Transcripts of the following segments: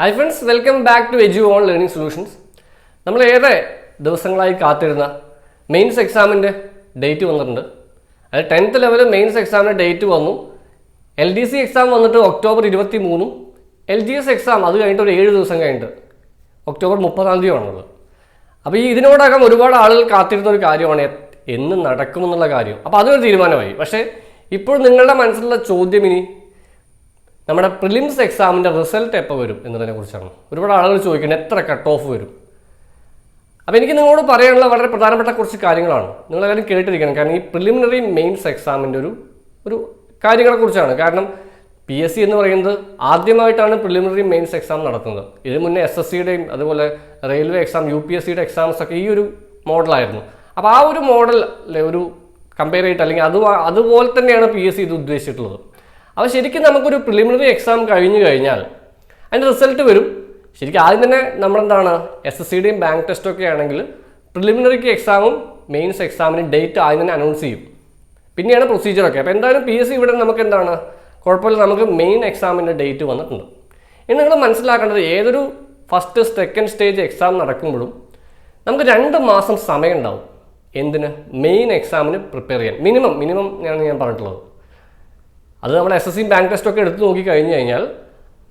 Hi friends welcome back to edu on learning solutions നമ്മൾ ഏറെ ദിവസങ്ങളായി കാത്തിരുന്ന മെയിൻസ് എക്സാമിന്റെ ഡേറ്റ് വന്നിട്ടുണ്ട്. അതായത് ടെൻത്ത് ലെവൽ മെയിൻസ് എക്സാമിന്റെ ഡേറ്റ് വന്നു. എൽ ഡി സി എക്സാം വന്നിട്ട് ഒക്ടോബർ ഇരുപത്തി മൂന്നും എൽ ജി എസ് എക്സാം അത് കഴിഞ്ഞിട്ട് ഒരു ഏഴ് ദിവസം കഴിഞ്ഞിട്ട് ഒക്ടോബർ മുപ്പതാം തീയതിയാണുള്ളത്. അപ്പോൾ ഈ ഇതിനോടകം ഒരുപാട് ആളുകൾ കാത്തിരുന്ന ഒരു കാര്യമാണ് എന്ന് നടക്കുമെന്നുള്ള കാര്യം. അപ്പോൾ അതൊരു തീരുമാനമായി. പക്ഷേ ഇപ്പോൾ നിങ്ങളുടെ മനസ്സിലുള്ള ചോദ്യം ഇനി നമ്മുടെ പ്രിലിംസ് എക്സാമിന്റെ റിസൾട്ട് എപ്പോൾ വരും എന്നതിനെ കുറിച്ചാണ്. ഒരുപാട് ആളുകൾ ചോദിക്കുന്നത് എത്ര കട്ട് ഓഫ് വരും? അപ്പോൾ എനിക്ക് നിങ്ങളോട് പറയാനുള്ള വളരെ പ്രധാനപ്പെട്ട കുറച്ച് കാര്യങ്ങളാണ്. നിങ്ങളെല്ലാവരും കേട്ടിരിക്കണം. കാരണം ഈ പ്രിലിമിനറി മെയിൻസ് എക്സാമിന്റെ ഒരു ഒരു കാര്യങ്ങളെക്കുറിച്ചാണ് കാരണം പി എസ് സി എന്ന് പറയുന്നത് ആദ്യമായിട്ടാണ് പ്രിലിമിനറി മെയിൻസ് എക്സാം നടത്തുന്നത്. ഇതിന് മുന്നേ എസ് എസ് സിയുടെയും അതുപോലെ railway exam U P S സിയുടെ എക്സാംസ് ഒക്കെ ഈ ഒരു മോഡലായിരുന്നു അപ്പോൾ ആ ഒരു മോഡൽ ഒരു കമ്പയർ ചെയ്തിട്ട് അല്ലെങ്കിൽ അത് അതുപോലെ തന്നെയാണ് പി എസ് സി ഇത് ഉദ്ദേശിച്ചിട്ടുള്ളത്. അപ്പോൾ ശരിക്കും നമുക്കൊരു പ്രിലിമിനറി എക്സാം കഴിഞ്ഞു കഴിഞ്ഞാൽ അതിന്റെ റിസൾട്ട് വരും. ശരിക്കും ആദ്യം തന്നെ നമ്മളെന്താണ്? എസ് എസ് സിയുടെയും ബാങ്ക് ടെസ്റ്റും ഒക്കെ ആണെങ്കിൽ പ്രിലിമിനറിക്ക് എക്സാമും മെയിൻസ് എക്സാമിനും ഡേറ്റ് ആദ്യം തന്നെ അനൗൺസ് ചെയ്യും. പിന്നെയാണ് പ്രൊസീജിയറൊക്കെ അപ്പോൾ എന്തായാലും പി എസ് സി ഇവിടെ നമുക്ക് എന്താണ്? കുഴപ്പമില്ല. നമുക്ക് മെയിൻ എക്സാമിന്റെ ഡേറ്റ് വന്നിട്ടുണ്ട്. ഇനി നിങ്ങൾ മനസ്സിലാക്കേണ്ടത് ഏതൊരു ഫസ്റ്റ് സെക്കൻഡ് സ്റ്റേജ് എക്സാം നടക്കുമ്പോഴും നമുക്ക് രണ്ട് മാസം സമയം ഉണ്ടാവും. എന്തിന്? മെയിൻ എക്സാമിന് പ്രിപ്പയർ ചെയ്യാൻ. മിനിമം മിനിമം ഞാൻ ഞാൻ പറഞ്ഞിട്ടുള്ളത്. അത് നമ്മൾ S S C bank test ഒക്കെ എടുത്ത് നോക്കി കഴിഞ്ഞു കഴിഞ്ഞാൽ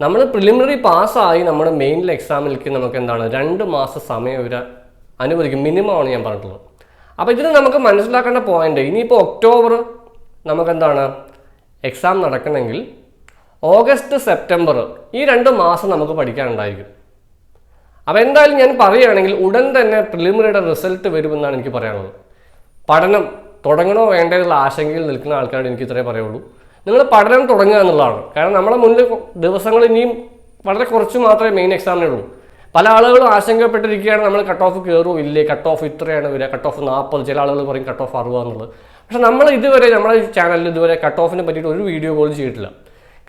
നമ്മൾ പ്രിലിമിനറി പാസ്സായി നമ്മുടെ മെയിനിൽ എക്സാമിലേക്ക് നമുക്ക് എന്താണ് രണ്ട് മാസം സമയം ഇവർ അനുവദിക്കും. മിനിമം ആണ് ഞാൻ പറഞ്ഞിട്ടുള്ളത്. അപ്പോൾ ഇതിന് നമുക്ക് മനസ്സിലാക്കേണ്ട പോയിന്റ് ഇനിയിപ്പോൾ ഒക്ടോബർ നമുക്ക് എന്താണ് എക്സാം നടക്കണമെങ്കിൽ ഓഗസ്റ്റ് സെപ്റ്റംബർ ഈ രണ്ട് മാസം നമുക്ക് പഠിക്കാനുണ്ടായിരിക്കും. അപ്പോൾ എന്തായാലും ഞാൻ പറയുകയാണെങ്കിൽ ഉടൻ തന്നെ പ്രിലിമിനറിയുടെ റിസൾട്ട് വരുമെന്നാണ് എനിക്ക് പറയാനുള്ളത്. പഠനം തുടങ്ങണോ വേണ്ടോ എന്നുള്ള ആശങ്കയിൽ നിൽക്കുന്ന ആൾക്കാരോട് എനിക്ക് ഇത്രേ പറയുള്ളൂ. നിങ്ങൾ പഠനം തുടങ്ങുക എന്നുള്ളതാണ്. കാരണം നമ്മുടെ മുന്നിൽ ദിവസങ്ങൾ ഇനിയും വളരെ കുറച്ച് മാത്രമേ മെയിൻ എക്സാമിനെ ഉള്ളൂ. പല ആളുകളും ആശങ്കപ്പെട്ടിരിക്കുകയാണ് നമ്മൾ കട്ട് ഓഫ് കയറുമോ ഇല്ലേ കട്ട് ഓഫ് ഇത്രയാണ് വരിക കട്ട് ഓഫ് നാൽപ്പത് ചില ആളുകൾ പറയും കട്ട് ഓഫ് അറുപത് എന്നുള്ളത്. പക്ഷെ നമ്മൾ ഇതുവരെ നമ്മുടെ ചാനലിൽ ഇതുവരെ കട്ട് ഓഫിനെ പറ്റിയിട്ട് ഒരു വീഡിയോ പോലും ചെയ്തിട്ടില്ല.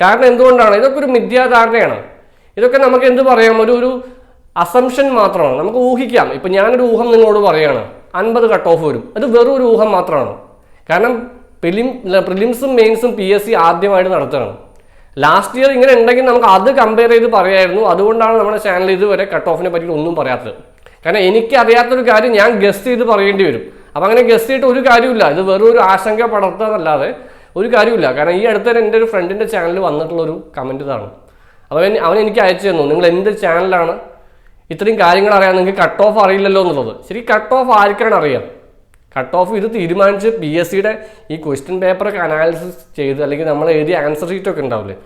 കാരണം എന്തുകൊണ്ടാണ്? ഇതൊക്കെ ഒരു മിഥ്യാധാരണയാണ്. ഇതൊക്കെ നമുക്ക് എന്ത് പറയാം? ഒരു ഒരു അസംഷൻ മാത്രമാണ്. നമുക്ക് ഊഹിക്കാം. ഇപ്പം ഞാനൊരു ഊഹം നിങ്ങളോട് പറയുകയാണ് അൻപത് കട്ട് ഓഫ് വരും. അത് വെറും ഒരു ഊഹം മാത്രമാണ്. കാരണം പ്രിലിം പ്രിലിംസും മെയിൻസും പി എസ് സി ആദ്യമായിട്ട് നടത്തുകയാണ് ലാസ്റ്റ് ഇയർ ഇങ്ങനെ ഉണ്ടെങ്കിൽ നമുക്ക് അത് കമ്പയർ ചെയ്ത് പറയായിരുന്നു. അതുകൊണ്ടാണ് നമ്മുടെ ചാനൽ ഇതുവരെ കട്ട് ഓഫിനെ പറ്റി ഒന്നും പറയാത്തത്. കാരണം എനിക്ക് അറിയാത്തൊരു കാര്യം ഞാൻ ഗസ്റ്റ് ചെയ്ത് പറയേണ്ടി വരും. അപ്പം അങ്ങനെ ഗസ്റ്റ് ചെയ്തിട്ട് ഒരു കാര്യമില്ല ഇത് വെറും ഒരു ആശങ്ക പടർത്താന്നല്ലാതെ ഒരു കാര്യമില്ല കാരണം ഈ അടുത്ത എന്റെ ഒരു ഫ്രണ്ടിന്റെ ചാനലിൽ വന്നിട്ടുള്ളൊരു കമന്റ് ഇതാണ്. അവൻ അവൻ എനിക്ക് അയച്ചു തന്നു. നിങ്ങൾ എന്ത് ചാനലാണ് ഇത്രയും കാര്യങ്ങൾ അറിയാൻ നിങ്ങൾക്ക് കട്ട് ഓഫ് അറിയില്ലല്ലോ എന്നുള്ളത്. ശരി കട്ട് ഓഫ് ആർക്കാണ് അറിയാം? കട്ട് ഓഫ് ഇത് തീരുമാനിച്ച് പി എസ് സിയുടെ ഈ ക്വസ്റ്റ്യൻ പേപ്പറൊക്കെ അനാലിസിസ് ചെയ്ത് അല്ലെങ്കിൽ നമ്മൾ എഴുതിയ ആൻസർ ഷീറ്റൊക്കെ ഉണ്ടാവില്ലേ?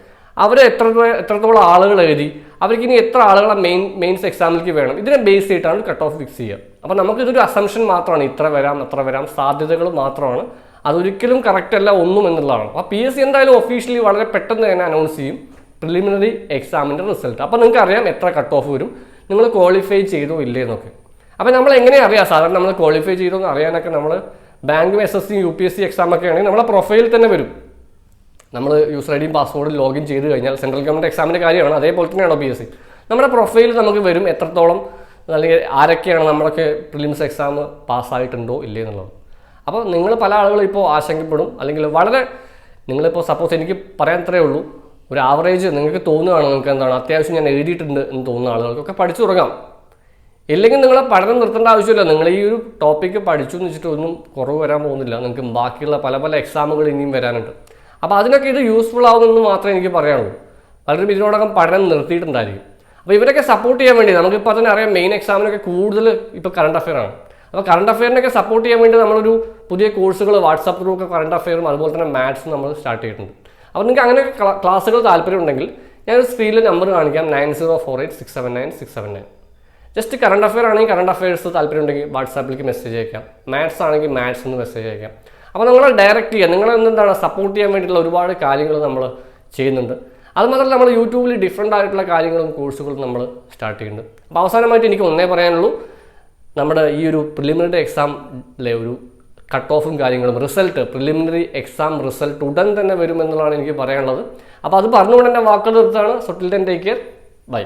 അവർ എത്ര എത്രത്തോളം ആളുകൾ എഴുതി? അവർക്ക് ഇനി എത്ര ആളുകളെ മെയിൻ മെയിൻസ് എക്സാമിലേക്ക് വേണം? ഇതിനെ ബേസ് ചെയ്തിട്ടാണ് കട്ട് ഓഫ് ഫിക്സ് ചെയ്യുക. അപ്പോൾ നമുക്ക് ഇതൊരു അസംഷൻ മാത്രമാണ്. ഇത്ര വരാം അത്ര വരാം സാധ്യതകൾ മാത്രമാണ്. അതൊരിക്കലും കറക്റ്റ് അല്ല ഒന്നും എന്നുള്ളതാണ്. അപ്പോൾ പി എസ് സി എന്തായാലും ഒഫീഷ്യലി വളരെ പെട്ടെന്ന് തന്നെ അനൗൺസ് ചെയ്യും. പ്രിലിമിനറി എക്സാമിന്റെ റിസൾട്ട് അപ്പോൾ നിങ്ങൾക്ക് അറിയാം എത്ര കട്ട് ഓഫ് വരും. നിങ്ങൾ ക്വാളിഫൈ ചെയ്തോ ഇല്ലേ എന്നൊക്കെ. അപ്പോൾ നമ്മൾ എങ്ങനെ അറിയാം? സാധാരണ നമ്മൾ ക്വാളിഫൈ ചെയ്തു എന്ന് അറിയാനൊക്കെ നമ്മൾ bank S S C U P S C exam ഒക്കെ ആണെങ്കിൽ നമ്മളെ പ്രൊഫൈൽ തന്നെ വരും. നമ്മൾ യൂസർ ഐ ഡിയും പാസ്വേഡും ലോഗിൻ ചെയ്ത് കഴിഞ്ഞാൽ സെൻട്രൽ ഗവൺമെന്റ് എക്സാമിന്റെ കാര്യമാണ്. അതേപോലെ തന്നെയാണോ പി എസ് സി നമ്മുടെ പ്രൊഫൈൽ നമുക്ക് വരും എത്രത്തോളം അല്ലെങ്കിൽ ആരൊക്കെയാണ് നമ്മളൊക്കെ പ്രിലിംസ് എക്സാം പാസ്സായിട്ടുണ്ടോ ഇല്ലേ എന്നുള്ളത്. അപ്പോൾ നിങ്ങൾ പല ആളുകളും ഇപ്പോൾ ആശങ്കപ്പെടും. അല്ലെങ്കിൽ വളരെ നിങ്ങളിപ്പോൾ സപ്പോസ് എനിക്ക് പറയാൻ അത്രേ ഉള്ളൂ. ഒരു ആവറേജ് നിങ്ങൾക്ക് തോന്നുകയാണ് നിങ്ങൾക്ക് എന്താണ്? അത്യാവശ്യം ഞാൻ എഴുതിയിട്ടുണ്ട് എന്ന് തോന്നുന്ന ആളുകൾക്കൊക്കെ പഠിച്ചു തുടങ്ങാം ഇല്ലെങ്കിൽ നിങ്ങൾ പഠനം നിർത്തേണ്ട ആവശ്യമില്ല. നിങ്ങൾ ഈ ഒരു ടോപ്പിക്ക് പഠിച്ചു എന്ന് വെച്ചിട്ട് ഒന്നും കുറവ് വരാൻ പോകുന്നില്ല. നിങ്ങൾക്ക് ബാക്കിയുള്ള പല പല എക്സാമുകൾ ഇനിയും വരാനുണ്ട്. അപ്പോൾ അതിനൊക്കെ ഇത് യൂസ്ഫുൾ ആവുമെന്ന് മാത്രമേ എനിക്ക് പറയാനുള്ളൂ. പലരും ഇതിനോടകം പഠനം നിർത്തിയിട്ടുണ്ടായിരിക്കും. അപ്പോൾ ഇവരൊക്കെ സപ്പോർട്ട് ചെയ്യാൻ വേണ്ടി നമുക്കിപ്പോൾ തന്നെ അറിയാം മെയിൻ എക്സാമിനൊക്കെ കൂടുതൽ ഇപ്പോൾ കറണ്ട് അഫെയർ ആണ്. അപ്പോൾ കറണ്ട് അഫെയറിനൊക്കെ സപ്പോർട്ട് ചെയ്യാൻ വേണ്ടി നമ്മളൊരു പുതിയ കോഴ്സുകൾ വാട്സാപ്പ് ഗ്രൂപ്പ് കറണ്ട് അഫെയറും അതുപോലെ തന്നെ മാത്സും നമ്മൾ സ്റ്റാർട്ട് ചെയ്തിട്ടുണ്ട്. അപ്പോൾ നിങ്ങൾക്ക് അങ്ങനെ ക്ലാസ്സുകൾ താല്പര്യം ഉണ്ടെങ്കിൽ ഞാനൊരു സ്ക്രീനിൽ നമ്പർ കാണിക്കാം. Nine zero four eight six seven nine six seven nine just current affair ആണെങ്കിൽ കറണ്ട് അഫെയർസ് താല്പര്യം ഉണ്ടെങ്കിൽ വാട്സാപ്പിലേക്ക് മെസ്സേജ് അയക്കാം. മാത്സ് ആണെങ്കിൽ മാത്സ് എന്ന് മെസ്സേജ് അയക്കാം. അപ്പോൾ നിങ്ങളെ ഡയറക്റ്റ് ചെയ്യുക നിങ്ങൾ എന്താണ് സപ്പോർട്ട് ചെയ്യാൻ വേണ്ടിയിട്ടുള്ള ഒരുപാട് കാര്യങ്ങൾ നമ്മൾ ചെയ്യുന്നുണ്ട്. അതുമാത്രമല്ല നമ്മൾ യൂട്യൂബിൽ ഡിഫറെന്റ് ആയിട്ടുള്ള കാര്യങ്ങളും കോഴ്സുകളും നമ്മൾ സ്റ്റാർട്ട് ചെയ്യുന്നുണ്ട്. അപ്പോൾ അവസാനമായിട്ട് എനിക്ക് ഒന്നേ പറയാനുള്ളൂ. നമ്മുടെ ഈ ഒരു പ്രിലിമിനറി എക്സാമിലെ ഒരു കട്ട് ഓഫും കാര്യങ്ങളും റിസൾട്ട് പ്രിലിമിനറി എക്സാം റിസൾട്ട് ഉടൻ തന്നെ വരുമെന്നുള്ളതാണ് എനിക്ക് പറയാനുള്ളത്. അപ്പോൾ അത് പറഞ്ഞുകൊണ്ട് എന്റെ വാക്കുകൾ നിർത്താണ് സൊട്ടിൽ ടെൻ ടേക്ക് കെയർ ബൈ